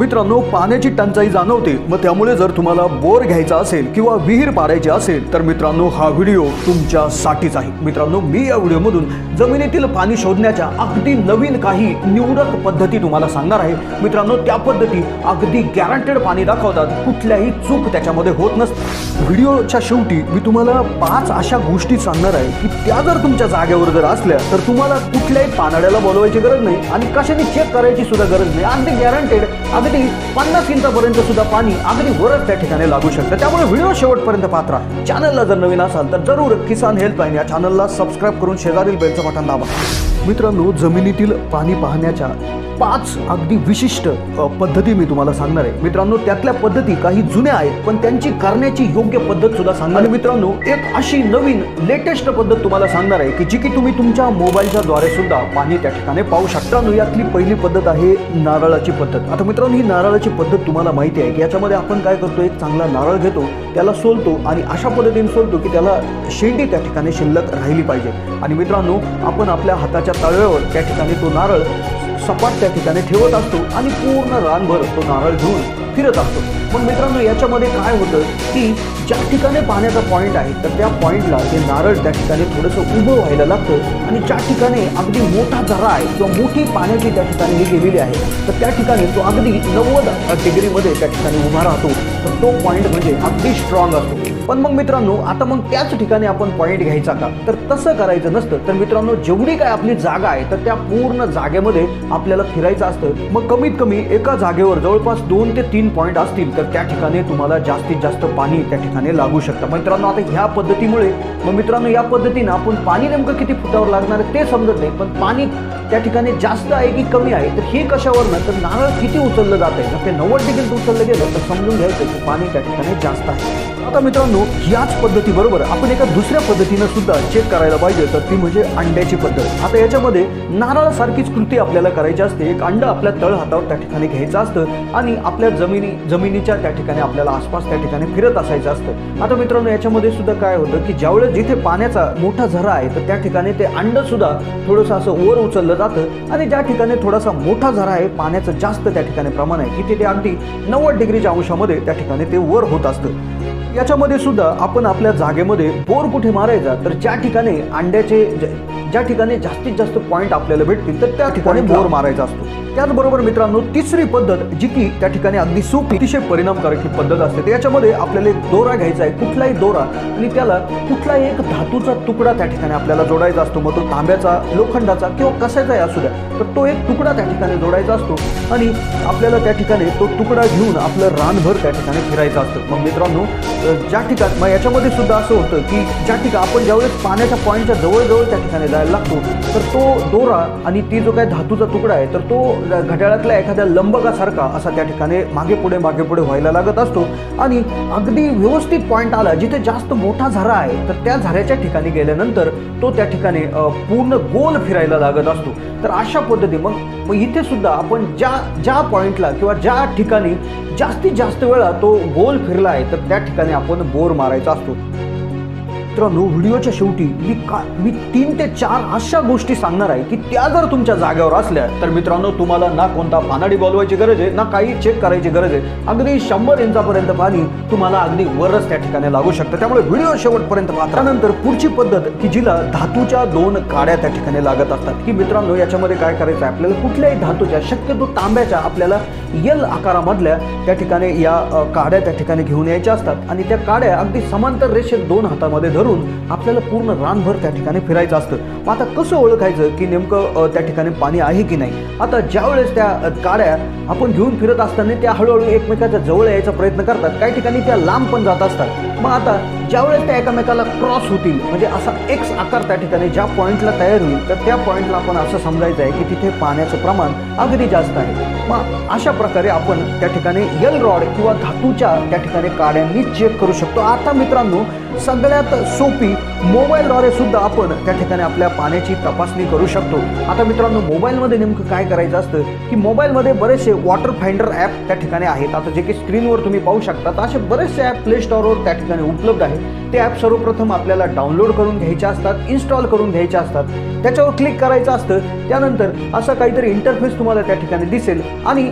मित्रांनो पाण्याची टंचाई जाणवते. मग त्यामुळे जर तुम्हाला बोर घ्यायचा असेल किंवा विहीर पाडायची असेल तर मित्रांनो हा व्हिडिओ तुमच्यासाठीच आहे. मित्रांनो मी या व्हिडिओमधून जमिनीतील पाणी शोधण्याच्या अगदी नवीन काही निवडक पद्धती तुम्हाला सांगणार आहे. मित्रांनो त्या पद्धती अगदी गॅरंटेड पाणी दाखवतात. कुठल्याही चूक त्याच्यामध्ये होत नसते. व्हिडिओच्या शेवटी मी तुम्हाला पाच अशा गोष्टी सांगणार आहे की त्या जर तुमच्या जागेवर जर असल्या तर तुम्हाला कुठल्याही पानाड्याला बोलवायची गरज नाही आणि कशाने चेक करायची सुद्धा गरज नाही. अगदी गॅरंटेड अगदी पन्नास इंचापर्यंत सुद्धा पाणी अगदी वरच त्या ठिकाणी लागू शकतं. त्यामुळे व्हिडिओ शेवटपर्यंत पात्रा. चॅनलला जर नवीन असाल तर जरूर किसान हेल्पलाईन या चॅनलला सबस्क्राईब करून शेजारील बेलचं बटन दाबा. मित्रांनो जमिनीतील पाणी पाहण्याच्या पाच अगदी विशिष्ट पद्धती मी तुम्हाला सांगणार आहे. मित्रांनो त्यातल्या पद्धती काही जुन्या आहेत पण त्यांची करण्याची योग्य पद्धत सुद्धा सांगणार आहे. मित्रांनो एक अशी नवीन लेटेस्ट पद्धत तुम्हाला सांगणार आहे की जी की तुम्ही तुमच्या मोबाईलच्या द्वारे सुद्धा पाणी त्या ठिकाणी पाहू शकता. यातली पहिली पद्धत आहे नारळाची पद्धत. आता मित्रांनो ही नारळाची पद्धत तुम्हाला माहिती आहे की याच्यामध्ये आपण काय करतो एक चांगला नारळ घेतो त्याला सोलतो आणि अशा पद्धतीने सोलतो की त्याला शेंडी त्या ठिकाणी शिल्लक राहिली पाहिजे. आणि मित्रांनो आपण आपल्या हाताच्या तळव्यावर त्या ठिकाणी तो नारळ सपाट त्या ठिकाणी ठेवत असतो आणि पूर्ण रानभर तो नारळ घेऊन फिरत असतो. मग मित्रांनो याच्यामध्ये काय होतं की ज्या ठिकाणी पाण्याचा पॉईंट आहे तर त्या पॉईंटला ते नारळ त्या ठिकाणी थोडंसं उभं व्हायला लागतं आणि ज्या ठिकाणी अगदी मोठा झरा आहे किंवा मोठी पाण्याची त्या ठिकाणी ही गेलेली आहे तर त्या ठिकाणी तो अगदी नव्वद डिग्रीमध्ये त्या ठिकाणी उभा राहतो. तर तो पॉईंट म्हणजे अगदी स्ट्रॉंग असतो. पण मग मित्रांनो आता मग त्याच ठिकाणी आपण पॉईंट घ्यायचा का? तर तसं करायचं नसतं. तर मित्रांनो जेवढी काय आपली जागा आहे तर त्या पूर्ण जागेमध्ये आपल्याला फिरायचं असतं. मग कमीत कमी एका जागेवर जवळपास दोन ते तीन पॉईंट असतील तर त्या ठिकाणी तुम्हाला जास्तीत जास्त पाणी त्या ठिकाणी लागू शकतं. मित्रांनो आता ह्या पद्धतीमुळे मग मित्रांनो या पद्धतीनं आपण पाणी नेमकं किती फुटावर लागणार आहे ते समजत नाही पण पाणी त्या ठिकाणी जास्त आहे की कमी आहे तर हे कशावरनं तर नारळ किती उचललं जात आहे? जर ते नव्वद डिग्रीत उचललं गेलं तर समजून घ्यायचं की पाणी त्या ठिकाणी जास्त आहे. आता मित्रांनो याच पद्धतीबरोबर आपण एका दुसऱ्या पद्धतीनं सुद्धा चेक करायला पाहिजे तर ती म्हणजे अंड्याची पद्धत. आता याच्यामध्ये नारळासारखीच कृती आपल्याला करायची असते एक अंड आपल्या तळ हातावर त्या ठिकाणी घ्यायचं असतं आणि आपल्या जमीन जमिनीच्या त्या ठिकाणी आपल्याला आसपास त्या ठिकाणी फिरत असायचं असतं. आता मित्रांनो याच्यामध्ये सुद्धा काय होतं की ज्यावेळेस जिथे पाण्याचा मोठा झरा आहे तर त्या ठिकाणी ते अंड सुद्धा थोडंसं असं वर उचललं जातं आणि ज्या ठिकाणी थोडासा मोठा झरा आहे पाण्याचं जास्त त्या ठिकाणी प्रमाण आहे की ते अगदी नव्वद डिग्रीच्या अंशामध्ये त्या ठिकाणी ते वर होत असतं. याच्यामध्ये सुद्धा आपण आपल्या जागेमध्ये बोर कुठे मारायचा तर ज्या ठिकाणी अंड्याचे ज्या ठिकाणी जास्तीत जास्त पॉईंट आपल्याला भेटतील तर त्या ठिकाणी बोर मारायचा असतो. त्याचबरोबर मित्रांनो तिसरी पद्धत जी की त्या ठिकाणी अगदी सोपी अतिशय परिणामकारक ही पद्धत असते. याच्यामध्ये आपल्याला एक दोरा घ्यायचा आहे कुठलाही दोरा आणि त्याला कुठलाही एक धातूचा तुकडा त्या ठिकाणी आपल्याला जोडायचा असतो. मग तो तांब्याचा लोखंडाचा किंवा कशाचाही असू द्या तर तो एक तुकडा त्या ठिकाणी जोडायचा असतो. आणि आपल्याला त्या ठिकाणी तो तुकडा घेऊन आपलं रानभर त्या ठिकाणी फिरायचं असतं. मग मित्रांनो ज्या ठिकाणी मग याच्यामध्ये सुद्धा असं होतं की ज्या ठिकाणी आपण ज्यावेळेस पाण्याच्या पॉईंटच्या जवळजवळ त्या ठिकाणी जायला लागतो तर तो दोरा आणि ती जो काय धातूचा तुकडा आहे तर तो घड्याळातल्या एखाद्या लंबकासारखा असा त्या ठिकाणी मागे पुढे मागे पुढे व्हायला लागत असतो. आणि अगदी व्यवस्थित पॉईंट आला जिथे जास्त मोठा झरा आहे तर त्या झऱ्याच्या ठिकाणी गेल्यानंतर तो त्या ठिकाणी पूर्ण गोल फिरायला लागत असतो. तर अशा पद्धती मग मग इथे सुद्धा आपण ज्या ज्या पॉईंटला किंवा ज्या ठिकाणी जास्तीत जास्त वेळा तो गोल फिरला आहे तर त्या ठिकाणी आपण बोर मारायचा असतो. मित्रांनो व्हिडिओच्या शेवटी मी का मी तीन ते चार अशा गोष्टी सांगणार आहे की त्या जर तुमच्या जागेवर असल्या तर मित्रांनो तुम्हाला ना कोणता पानाडी बोलवायची गरज आहे ना काही चेक करायची गरज आहे. अगदी शंभर इंचापर्यंत पाणी तुम्हाला अगदी वरच त्या ठिकाणी लागू शकतं. त्यामुळे व्हिडिओ शेवटपर्यंत त्यानंतर पुढची पद्धत की जिला धातूच्या दोन काड्या त्या ठिकाणी लागत असतात. की मित्रांनो याच्यामध्ये काय करायचं आहे? आपल्याला कुठल्याही धातूच्या शक्यतो तांब्याच्या आपल्याला यल आकारामधल्या त्या ठिकाणी या काड्या त्या ठिकाणी घेऊन यायच्या असतात. आणि त्या काड्या अगदी समांतर रेषेत दोन हातामध्ये धरून आपल्याला पूर्ण रानभर त्या ठिकाणी फिरायचं असतं. मग आता कसं ओळखायचं की नेमकं त्या ठिकाणी पाणी आहे की नाही? आता ज्यावेळेस त्या काड्या आपण घेऊन फिरत असताना त्या हळूहळू एकमेकाच्या जवळ यायचा प्रयत्न करतात. काही ठिकाणी त्या लांब पण जात असतात. मग आता ज्यावेळेस त्या एकमेकाला क्रॉस होतील म्हणजे असा एक्स आकार त्या ठिकाणी ज्या पॉईंटला तयार होईल तर त्या पॉईंटला आपण असं समजायचं आहे की तिथे पाण्याचं प्रमाण अगदी जास्त आहे. मग अशा प्रकारे आपण त्या ठिकाणी यल रॉड किंवा धातूच्या त्या ठिकाणी काड्यांनी चेक करू शकतो. आता मित्रांनो सगळ्यात सोपी मोबाईलद्वारे सुद्धा आपण त्या ठिकाणी आपल्या पाण्याची तपासणी करू शकतो. आता मित्रांनो मोबाईलमध्ये नेमकं काय करायचं असतं की मोबाईलमध्ये बरेचसे वॉटर फाइंडर ॲप त्या ठिकाणी आहेत. आता जे की स्क्रीनवर तुम्ही पाहू शकता असे बरेचसे ॲप प्ले स्टोअरवर त्या ठिकाणी उपलब्ध आहेत. ते ॲप सर्वप्रथम आपल्याला डाउनलोड करून घ्यायचे असतात इन्स्टॉल करून घ्यायचे असतात. त्याच्यावर क्लिक करायचं असतं त्यानंतर असा काहीतरी इंटरफेस तुम्हाला त्या ठिकाणी दिसेल. आणि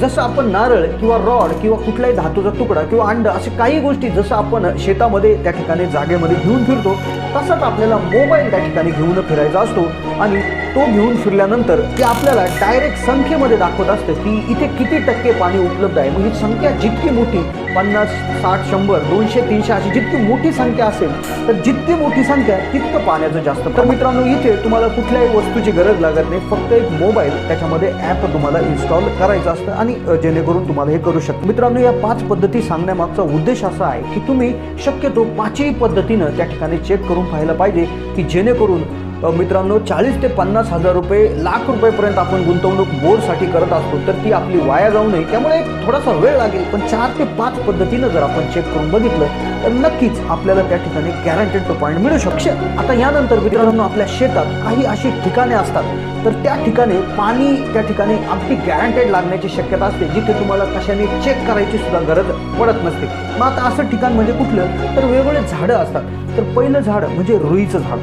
जसं आपण नारळ किंवा रॉड किंवा कुठलाही धातूचा तुकडा किंवा अंड असे काही गोष्टी जसं आपण शेतामध्ये त्या ठिकाणी जागेमध्ये घेऊन फिरतो तसाच आपल्याला मोबाईल त्या ठिकाणी घेऊन फिरायचा असतो आणि तो घेऊन फिरल्यानंतर ते आपल्याला डायरेक्ट संख्येमध्ये दाखवत असतं की इथे किती टक्के पाणी उपलब्ध आहे. मग ही संख्या जितकी मोठी पन्नास साठ शंभर दोनशे तीनशे अशी जितकी मोठी संख्या असेल तर जितकी मोठी संख्या तितकं पाण्याचं जास्त. तर मित्रांनो इथे तुम्हाला कुठल्याही वस्तूची गरज लागत नाही. फक्त एक मोबाईल त्याच्यामध्ये ॲप तुम्हाला इन्स्टॉल करायचं असतं आणि जेणेकरून तुम्हाला हे करू शकतं. मित्रांनो या पाच पद्धती सांगण्यामागचा उद्देश असा आहे की तुम्ही शक्यतो पाचही पद्धतीनं त्या ठिकाणी चेक करून पाहायला पाहिजे की जेणेकरून मित्रांनो चाळीस ते पन्नास हजार रुपये लाख रुपयेपर्यंत आपण गुंतवणूक बोरसाठी करत असतो तर ती आपली वाया जाऊ नये. त्यामुळे एक थोडासा वेळ लागेल पण चार ते पाच पद्धतीनं जर आपण चेक करून बघितलं तर नक्कीच आपल्याला त्या ठिकाणी गॅरंटेड तो पॉईंट मिळू शकते आता यानंतर मित्रांनो आपल्या शेतात काही अशी ठिकाणे असतात तर त्या ठिकाणी पाणी त्या ठिकाणी अगदी गॅरंटेड लागण्याची शक्यता असते जिथे तुम्हाला कशाने चेक करायची सुद्धा गरज पडत नसते. मग आता असं ठिकाण म्हणजे कुठलं? तर वेगवेगळे झाडं असतात. तर पहिलं झाड म्हणजे रुईचं झाड.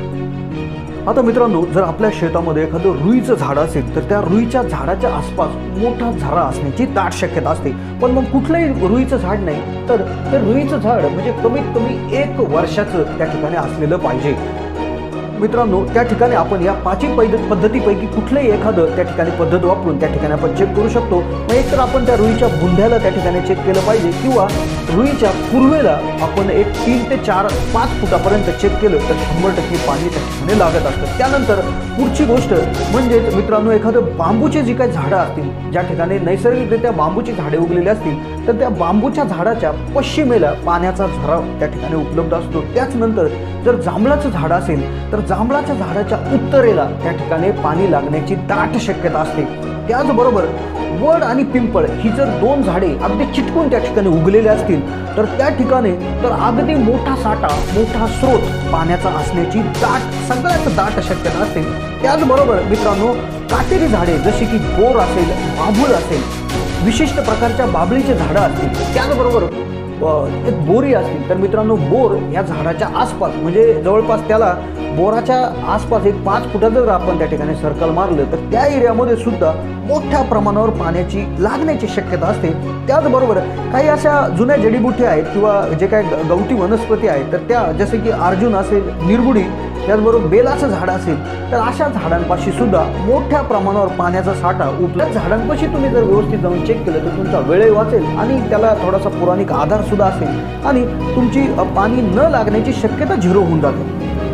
आता मित्रांनो जर आपल्या शेतामध्ये एखादं रुईचं झाड असेल तर त्या रुईच्या झाडाच्या आसपास मोठा झरा असण्याची दाट शक्यता असते. पण मग कुठलंही रुईचं झाड नाही तर ते रुईचं झाड म्हणजे कमीत कमी एक वर्षाचं त्या ठिकाणी असलेलं पाहिजे. मित्रांनो त्या ठिकाणी आपण या पाचही पैद पद्धतीपैकी कुठलंही एखादं त्या ठिकाणी पद्धत वापरून त्या ठिकाणी आपण चेक करू शकतो. मग एक तर आपण त्या रुईच्या बुंध्याला त्या ठिकाणी चेक केलं पाहिजे किंवा रुईच्या पूर्वेला आपण एक तीन ते चार पाच फुटापर्यंत चेक केलं तर शंभर टक्के पाणी त्या ठिकाणी लागत असतं. त्यानंतर पुढची गोष्ट म्हणजे मित्रांनो एखादं बांबूचे जी काही झाडं असतील ज्या ठिकाणी नैसर्गिकरित्या बांबूची झाडे उगलेली असतील तर त्या बांबूच्या झाडाच्या पश्चिमेला पाण्याचा झरा त्या ठिकाणी उपलब्ध असतो. त्याचनंतर जर जांभळाचं झाड असेल तर जांभळाच्या झाडाच्या उत्तरेला त्या ठिकाणी पाणी लागण्याची दाट शक्यता असते. त्याचबरोबर वड आणि पिंपळ ही जर दोन झाडे अगदी चिटकून त्या ठिकाणी उगलेली असतील तर त्या ठिकाणी तर अगदी मोठा साठा मोठा स्रोत पाण्याचा असण्याची दाट सगळ्यात दाट शक्यता असते. त्याचबरोबर मित्रांनो काटेरी झाडे जशी की बोर असेल बाभूळ असेल विशिष्ट प्रकारच्या बाबळीचे झाडं असतील त्याचबरोबर एक बोरी असतील. तर मित्रांनो बोर या झाडाच्या आसपास म्हणजे जवळपास त्याला बोराच्या आसपास एक पाच फुटाचं जर आपण त्या ठिकाणी सर्कल मारलं तर त्या एरियामध्ये सुद्धा मोठ्या प्रमाणावर पाण्याची लागण्याची शक्यता असते. त्याचबरोबर काही अशा जुन्या जडीबुटी आहेत किंवा जे काही ग- गवती वनस्पती आहेत तर त्या जसे की अर्जुन असेल निरगुडी त्याचबरोबर बेलाचं झाड असेल तर अशा झाडांपाशी सुद्धा मोठ्या प्रमाणावर पाण्याचा साठा उपलब्ध. झाडांपाशी तुम्ही जर व्यवस्थित जाऊन चेक केलं तर तुमचा वेळही वाचेल आणि त्याला थोडासा पुराणिक आधार सुद्धा असेल आणि तुमची पाणी न लागण्याची शक्यता झिरो होऊन जाते.